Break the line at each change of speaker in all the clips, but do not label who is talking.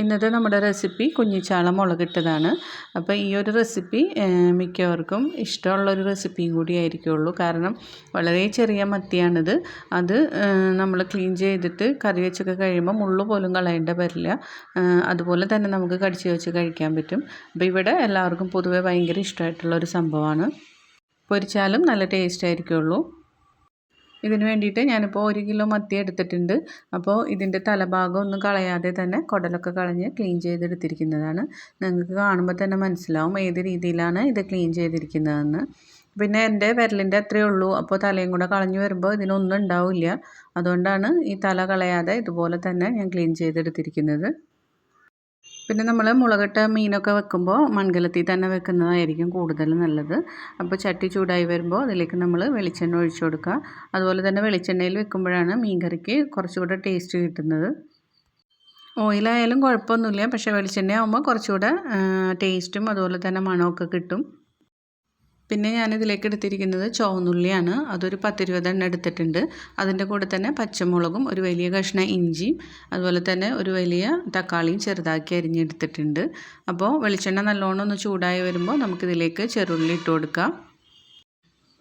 ഇന്നത്തെ നമ്മുടെ റെസിപ്പി കുഞ്ഞിച്ചാള മുളകിട്ടതാണ്. അപ്പോൾ ഈ ഒരു റെസിപ്പി മിക്കവർക്കും ഇഷ്ടമുള്ളൊരു റെസിപ്പിയും കൂടി ആയിരിക്കുള്ളൂ. കാരണം വളരെ ചെറിയ മത്തിയാണിത്. അത് നമ്മൾ ക്ലീൻ ചെയ്തിട്ട് കറി വെച്ചൊക്കെ കഴിയുമ്പോൾ മുള്ളു പോലും കളയേണ്ട വരില്ല. അതുപോലെ തന്നെ നമുക്ക് കടിച്ച് വെച്ച് കഴിക്കാൻ പറ്റും. അപ്പോൾ ഇവിടെ എല്ലാവർക്കും പൊതുവെ ഭയങ്കര ഇഷ്ടമായിട്ടുള്ളൊരു സംഭവമാണ്. പൊരിച്ചാലും നല്ല ടേസ്റ്റ് ആയിരിക്കുള്ളൂ. ഇതിന് വേണ്ടിയിട്ട് ഞാനിപ്പോൾ ഒരു കിലോ മത്തി എടുത്തിട്ടുണ്ട്. അപ്പോൾ ഇതിന്റെ തലഭാഗം ഒന്നും കളയാതെ തന്നെ കുടലൊക്കെ കളഞ്ഞ് ക്ലീൻ ചെയ്തെടുത്തിരിക്കുന്നതാണ്. നിങ്ങൾക്ക് കാണുമ്പോൾ തന്നെ മനസ്സിലാവും ഏത് രീതിയിലാണ് ഇത് ക്ലീൻ ചെയ്തിരിക്കുന്നതെന്ന്. പിന്നെ എന്റെ വിരലിന്റെ അത്രയേ ഉള്ളൂ. അപ്പോൾ തലയും കൂടെ കളഞ്ഞു വരുമ്പോൾ ഇതിനൊന്നും ഉണ്ടാവില്ല. അതുകൊണ്ടാണ് ഈ തല കളയാതെ ഇതുപോലെ തന്നെ ഞാൻ ക്ലീൻ ചെയ്തെടുത്തിരിക്കുന്നത്. പിന്നെ നമ്മൾ മുളകിട്ട മീനൊക്കെ വെക്കുമ്പോൾ മൺകലത്തിൽ തന്നെ വെക്കുന്നതായിരിക്കും കൂടുതൽ നല്ലത്. അപ്പോൾ ചട്ടി ചൂടായി വരുമ്പോൾ അതിലേക്ക് നമ്മൾ വെളിച്ചെണ്ണ ഒഴിച്ചു കൊടുക്കുക. അതുപോലെ തന്നെ വെളിച്ചെണ്ണയിൽ വെക്കുമ്പോഴാണ് മീൻകറിക്ക് കുറച്ചുകൂടെ ടേസ്റ്റ് കിട്ടുന്നത്. ഓയിലായാലും കുഴപ്പമൊന്നുമില്ല. പക്ഷേ വെളിച്ചെണ്ണ ആകുമ്പോൾ കുറച്ചുകൂടെ ടേസ്റ്റും അതുപോലെ തന്നെ മണമൊക്കെ കിട്ടും. പിന്നെ ഞാനിതിലേക്ക് എടുത്തിരിക്കുന്നത് ചുവന്നുള്ളിയാണ്. അതൊരു പത്തിരുപതെണ്ണം എടുത്തിട്ടുണ്ട്. അതിന്റെ കൂടെ തന്നെ പച്ചമുളകും ഒരു വലിയ കഷ്ണം ഇഞ്ചിയും അതുപോലെ തന്നെ ഒരു വലിയ തക്കാളിയും ചെറുതാക്കി അരിഞ്ഞെടുത്തിട്ടുണ്ട്. അപ്പോൾ വെളിച്ചെണ്ണ നല്ലോണം ഒന്ന് ചൂടായി വരുമ്പോൾ നമുക്കിതിലേക്ക് ചെറുള്ളി ഇട്ട് കൊടുക്കാം.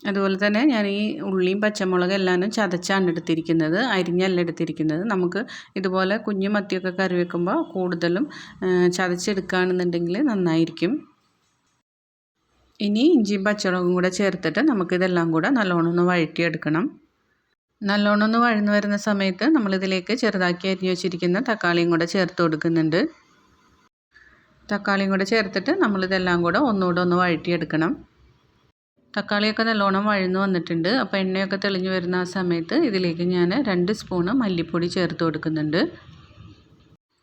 അതുപോലെ തന്നെ ഞാൻ ഈ ഉള്ളിയും പച്ചമുളകും എല്ലാം ചതച്ചാണ് എടുത്തിരിക്കുന്നത്. അരിഞ്ഞല്ല എടുത്തിരിക്കുന്നത്. നമുക്ക് ഇതുപോലെ കുഞ്ഞു മത്തിയൊക്കെ കറി വെക്കുമ്പോൾ കൂടുതലും ചതച്ചെടുക്കുകയാണെന്നുണ്ടെങ്കിൽ നന്നായിരിക്കും. ഇനി ഇഞ്ചിയും പച്ചമുളകും കൂടെ ചേർത്തിട്ട് നമുക്കിതെല്ലാം കൂടെ നല്ലോണം ഒന്ന് വഴറ്റിയെടുക്കണം. നല്ലോണം ഒന്ന് വഴന്നു വരുന്ന സമയത്ത് നമ്മളിതിലേക്ക് ചെറുതാക്കി അരിഞ്ഞു വെച്ചിരിക്കുന്ന തക്കാളിയും കൂടെ ചേർത്ത് കൊടുക്കുന്നുണ്ട്. തക്കാളിയും കൂടെ ചേർത്തിട്ട് നമ്മളിതെല്ലാം കൂടെ ഒന്നുകൂടെ ഒന്ന് വഴറ്റിയെടുക്കണം. തക്കാളിയൊക്കെ നല്ലോണം വഴന്നു വന്നിട്ടുണ്ട്. അപ്പോൾ എണ്ണയൊക്കെ തെളിഞ്ഞു വരുന്ന ആ സമയത്ത് ഇതിലേക്ക് ഞാൻ രണ്ട് സ്പൂണ് മല്ലിപ്പൊടി ചേർത്ത് കൊടുക്കുന്നുണ്ട്.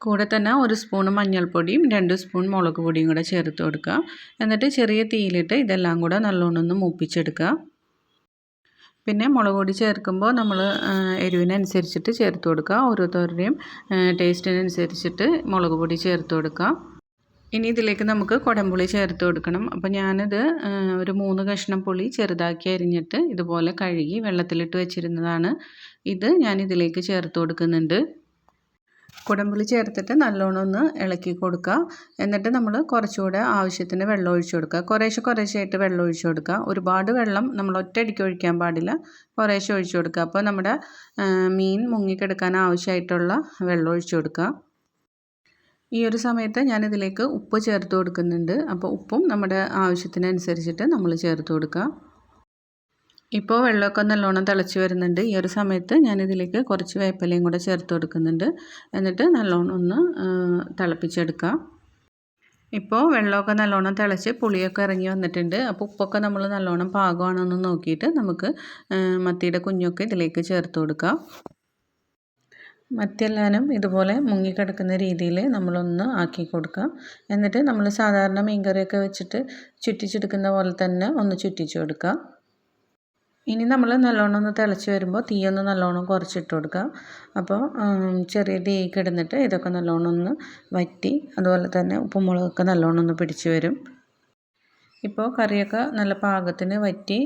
കൂടെ തന്നെ ഒരു സ്പൂൺ മഞ്ഞൾപ്പൊടിയും രണ്ട് സ്പൂൺ മുളക് പൊടിയും കൂടെ ചേർത്ത് കൊടുക്കുക. എന്നിട്ട് ചെറിയ തീയിലിട്ട് ഇതെല്ലാം കൂടെ നല്ലോണം ഒന്ന് മൂപ്പിച്ചെടുക്കുക. പിന്നെ മുളക് പൊടി ചേർക്കുമ്പോൾ നമ്മൾ എരിവിനനുസരിച്ചിട്ട് ചേർത്ത് കൊടുക്കുക. ഓരോരുത്തരുടെയും ടേസ്റ്റിനനുസരിച്ചിട്ട് മുളക് പൊടി ചേർത്ത് കൊടുക്കുക. ഇനി ഇതിലേക്ക് നമുക്ക് കുടംപുളി ചേർത്ത് കൊടുക്കണം. അപ്പോൾ ഞാനിത് ഒരു മൂന്ന് കഷ്ണം പുളി ചെറുതാക്കി അരിഞ്ഞിട്ട് ഇതുപോലെ കഴുകി വെള്ളത്തിലിട്ട് വെച്ചിരുന്നതാണ്. ഇത് ഞാൻ ഇതിലേക്ക് ചേർത്ത് കൊടുക്കുന്നുണ്ട്. കുടംപുളി ചേർത്തിട്ട് നല്ലോണം ഒന്ന് ഇളക്കി കൊടുക്കുക. എന്നിട്ട് നമ്മൾ കുറച്ചുകൂടെ ആവശ്യത്തിന് വെള്ളം ഒഴിച്ചു കൊടുക്കുക. കുറേശ്ശെ കുറേശ്ശെയായിട്ട് വെള്ളം ഒഴിച്ചു കൊടുക്കുക. ഒരുപാട് വെള്ളം നമ്മൾ ഒറ്റയടിക്ക് ഒഴിക്കാൻ പാടില്ല. കുറേശ്ശെ ഒഴിച്ചു കൊടുക്കുക. അപ്പോൾ നമ്മുടെ മീൻ മുങ്ങിക്കെടുക്കാൻ ആവശ്യമായിട്ടുള്ള വെള്ളം ഒഴിച്ചു കൊടുക്കുക. ഈ ഒരു സമയത്ത് ഞാനിതിലേക്ക് ഉപ്പ് ചേർത്ത് കൊടുക്കുന്നുണ്ട്. അപ്പോൾ ഉപ്പും നമ്മുടെ ആവശ്യത്തിനനുസരിച്ചിട്ട് നമ്മൾ ചേർത്ത് കൊടുക്കുക. ഇപ്പോൾ വെള്ളമൊക്കെ നല്ലോണം തിളച്ച് വരുന്നുണ്ട്. ഈ ഒരു സമയത്ത് ഞാനിതിലേക്ക് കുറച്ച് വേപ്പിലയും കൂടെ ചേർത്ത് കൊടുക്കുന്നുണ്ട്. എന്നിട്ട് നല്ലോണം ഒന്ന് തിളപ്പിച്ചെടുക്കാം. ഇപ്പോൾ വെള്ളമൊക്കെ നല്ലോണം തിളച്ച് പുളിയൊക്കെ ഇറങ്ങി വന്നിട്ടുണ്ട്. അപ്പോൾ ഉപ്പൊക്കെ നമ്മൾ നല്ലോണം പാകമാണെന്ന് നോക്കിയിട്ട് നമുക്ക് മത്തിയുടെ കുഞ്ഞൊക്കെ ഇതിലേക്ക് ചേർത്ത് കൊടുക്കാം. മത്തിയെല്ലാനും ഇതുപോലെ മുങ്ങിക്കിടക്കുന്ന രീതിയിൽ നമ്മളൊന്ന് ആക്കി കൊടുക്കാം. എന്നിട്ട് നമ്മൾ സാധാരണ മീൻകറിയൊക്കെ വെച്ചിട്ട് ചുറ്റിച്ചെടുക്കുന്ന പോലെ തന്നെ ഒന്ന് ചുറ്റിച്ചു കൊടുക്കാം. ഇനി നമ്മൾ നല്ലോണം ഒന്ന് തിളച്ച് വരുമ്പോൾ തീയൊന്ന് നല്ലോണം കുറച്ചിട്ട് കൊടുക്കാം. അപ്പോൾ ചെറിയ തീ കിടന്നിട്ട് ഇതൊക്കെ നല്ലോണം ഒന്ന് വറ്റി അതുപോലെ തന്നെ ഉപ്പുമുളകൊക്കെ നല്ലോണം ഒന്ന് പിടിച്ച് വരും. ഇപ്പോൾ കറിയൊക്കെ നല്ല പാകത്തിന് വറ്റി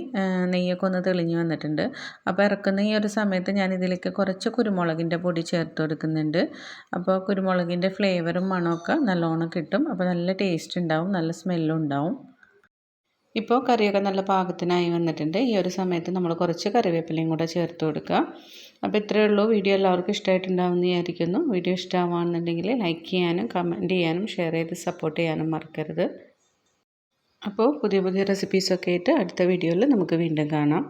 നെയ്യൊക്കെ ഒന്ന് തെളിഞ്ഞ് വന്നിട്ടുണ്ട്. അപ്പോൾ ഇറക്കുന്ന ഈ ഒരു സമയത്ത് ഞാൻ ഇതിലേക്ക് കുറച്ച് കുരുമുളകിന്റെ പൊടി ചേർത്ത് കൊടുക്കുന്നുണ്ട്. അപ്പോൾ കുരുമുളകിന്റെ ഫ്ലേവറും മണമൊക്കെ നല്ലോണം കിട്ടും. അപ്പോൾ നല്ല ടേസ്റ്റ് ഉണ്ടാവും നല്ല സ്മെല്ലും ഉണ്ടാവും. ഇപ്പോൾ കറിയൊക്കെ നല്ല പാകത്തിനായി വന്നിട്ടുണ്ട്. ഈ ഒരു സമയത്ത് നമ്മൾ കുറച്ച് കറിവേപ്പിലയും കൂടെ ചേർത്ത് കൊടുക്കുക. അപ്പോൾ ഇത്രയേ ഉള്ളൂ. വീഡിയോ എല്ലാവർക്കും ഇഷ്ടമായിട്ടുണ്ടാവുമെന്ന് വിചാരിക്കുന്നു. വീഡിയോ ഇഷ്ടമാവുകയാണെന്നുണ്ടെങ്കിൽ ലൈക്ക് ചെയ്യാനും കമന്റ് ചെയ്യാനും ഷെയർ ചെയ്ത് സപ്പോർട്ട് ചെയ്യാനും മറക്കരുത്. അപ്പോൾ പുതിയ പുതിയ റെസിപ്പീസൊക്കെ ആയിട്ട് അടുത്ത വീഡിയോയിൽ നമുക്ക് വീണ്ടും കാണാം.